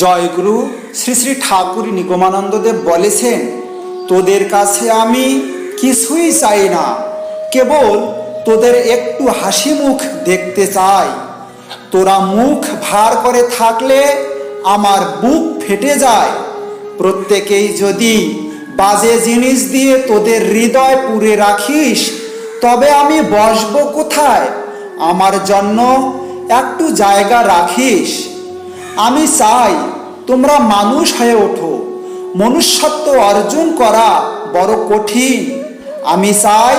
জয়গুরু শ্রী শ্রী ঠাকুর নিগমানন্দদেব বলেছেন, তোদের কাছে আমি কিছুই চাই না, কেবল তোদের একটু হাসি মুখ দেখতে চাই। তোরা মুখ ভার করে থাকলে আমার বুক ফেটে যায়। প্রত্যেকেই যদি বাজে জিনিস দিয়ে তোদের হৃদয় পুরে রাখিস, তবে আমি বসবো কোথায়? আমার জন্য একটু জায়গা রাখিস। আমি চাই তোমরা মানুষ হয়ে ওঠো। মনুষ্যত্ব অর্জন করা বড় কঠিন। আমি চাই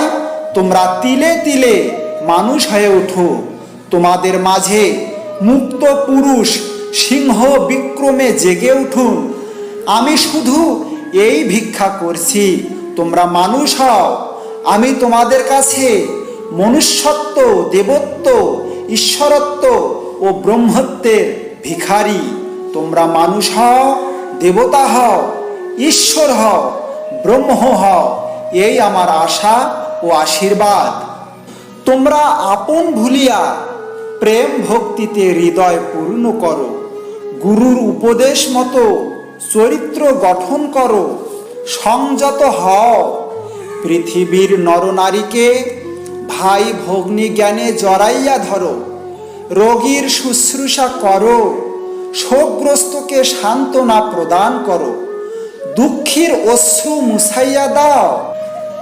তোমরা তিলে তিলে মানুষ হয়ে ওঠো। তোমাদের মাঝে মুক্ত পুরুষ সিংহ বিক্রমে জেগে উঠুন। আমি শুধু এই ভিক্ষা করছি, তোমরা মানুষ হও। আমি তোমাদের কাছে মনুষ্যত্ব, দেবত্ব, ঈশ্বরত্ব ও ব্রহ্মত্বের ভিখারি, তোমরা মানুষ হও, দেবতা হও, ঈশ্বর হও, ব্রহ্ম হও, এই আমার আশা ও আশীর্বাদ। তোমরা আপন ভুলিয়া প্রেম ভক্তিতে হৃদয় পূর্ণ করো, গুরুর উপদেশ মতো চরিত্র গঠন করো, সংযত হও। পৃথিবীর নরনারীকে ভাই ভগ্নী জ্ঞানে জড়াইয়া ধরো রোগীর শুশ্রূষা করো, শোকগ্রস্তকে সান্ত্বনা প্রদান করো। দুঃখীর অশ্রু মুছাইয়া দাও,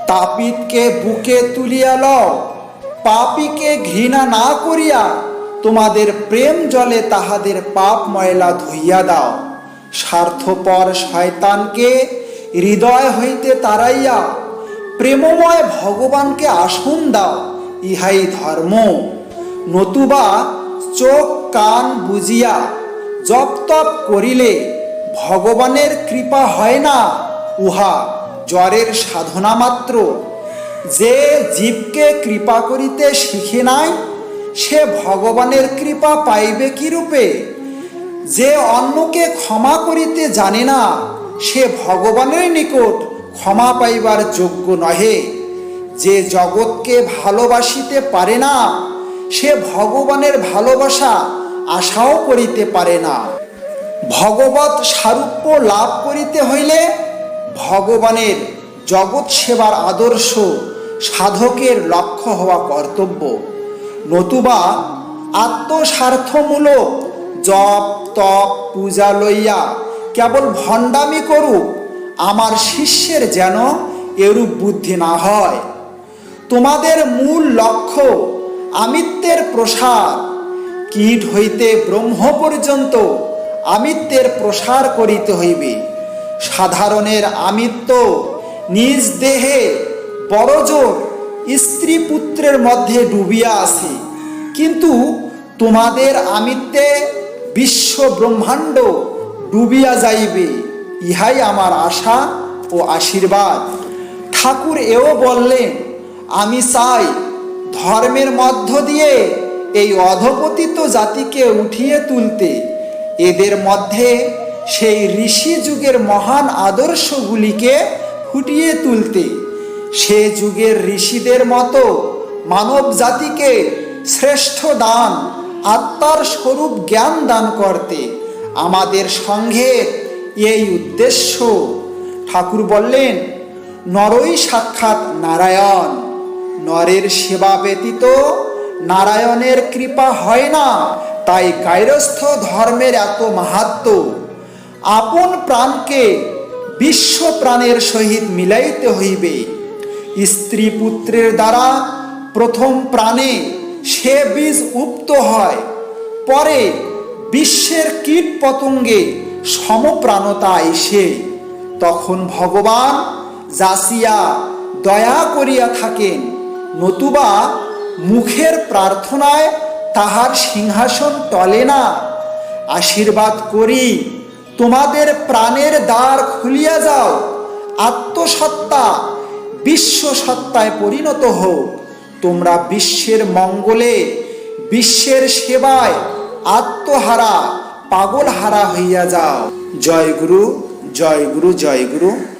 তাপিতকে বুকে তুলিয়া লও। পাপীকে ঘৃণা না করিয়া তোমাদের প্রেম জলে তাহাদের পাপ ময়লা ধুইয়া দাও। স্বার্থপর শয়তানকে হৃদয় হইতে তাড়াইয়া, প্রেমময় ভগবানকে আসন দাও, ইহাই ধর্ম। নতুবা চোখ কান বুঝিয়া জপ তপ করিলে ভগবানের কৃপা হয় না উহা জ্বরের সাধনা মাত্র। যে জীবকে কৃপা করিতে শিখে নাই, সে ভগবানের কৃপা পাইবে কি রূপে যে অন্যকে ক্ষমা করিতে জানে না, সে ভগবানের নিকট ক্ষমা পাইবার যোগ্য নহে। যে জগৎকে ভালোবাসিতে পারে না সে ভগবানের ভালোবাসা আশাও করিতে পারে না। ভগবত সারূপ্য লাভ করিতে হইলে ভগবানের জগৎ সেবার আদর্শ সাধকের লক্ষ্য হওয়া কর্তব্য। নতুবা আত্মস্বার্থমূলক জপ, তপ, পূজা লইয়া কেবল ভণ্ডামি করুক, আমার শিষ্যের যেন এরূপ বুদ্ধি না হয়। তোমাদের মূল লক্ষ্য আমিত্বের প্রসার। কীট হইতে ব্রহ্ম পর্যন্ত আমিত্বের প্রসার করিতে হইবে। সাধারণের আমিত্ব নিজ দেহে বড়জোর স্ত্রী পুত্রের মধ্যে ডুবিয়া আছে। কিন্তু তোমাদের আমিত্বে বিশ্ব ব্রহ্মাণ্ড ডুবিয়া যাইবে, ইহাই আমার আশা ও আশীর্বাদ। ঠাকুর এও বললেন, আমি চাই ধর্মের মধ্য দিয়ে এই অধপতিত জাতিকে উঠিয়ে তুলতে, এদের মধ্যে সেই ঋষি যুগের মহান আদর্শগুলিকে ফুটিয়ে তুলতে, সে যুগের ঋষিদের মতো মানব জাতিকে শ্রেষ্ঠ দান, আত্মার স্বরূপ জ্ঞান দান করতে আমাদের সঙ্ঘের এই উদ্দেশ্য। ঠাকুর বললেন, নরই সাক্ষাৎ নারায়ণ। নরের সেবা ব্যতীত নারায়ণের কৃপা হয় না, তাই গাইরস্থ ধর্মের এত মাহাত্ম। আপন প্রাণকে বিশ্ব প্রাণের সহিত মিলাইতে হইবে। স্ত্রী পুত্রের দ্বারা প্রথম প্রাণে সে বীজ উপ্ত হয়, পরে বিশ্বের কীট পতঙ্গে সমপ্রাণতা আইসে তখন ভগবান যাসিয়া দয়া করিয়া থাকেন। নতুবা মুখের প্রার্থনায় তাহার সিংহাসন টলে না। আশীর্বাদ করি, তোমাদের প্রাণের দ্বার খুলিয়া যাও। আত্মসত্তা বিশ্ব সত্তায় পরিণত হোক তোমরা বিশ্বের মঙ্গলে, বিশ্বের সেবায় আত্মহারা পাগল হারা হইয়া যাও। জয় গুরু জয় গুরু জয় গুরু।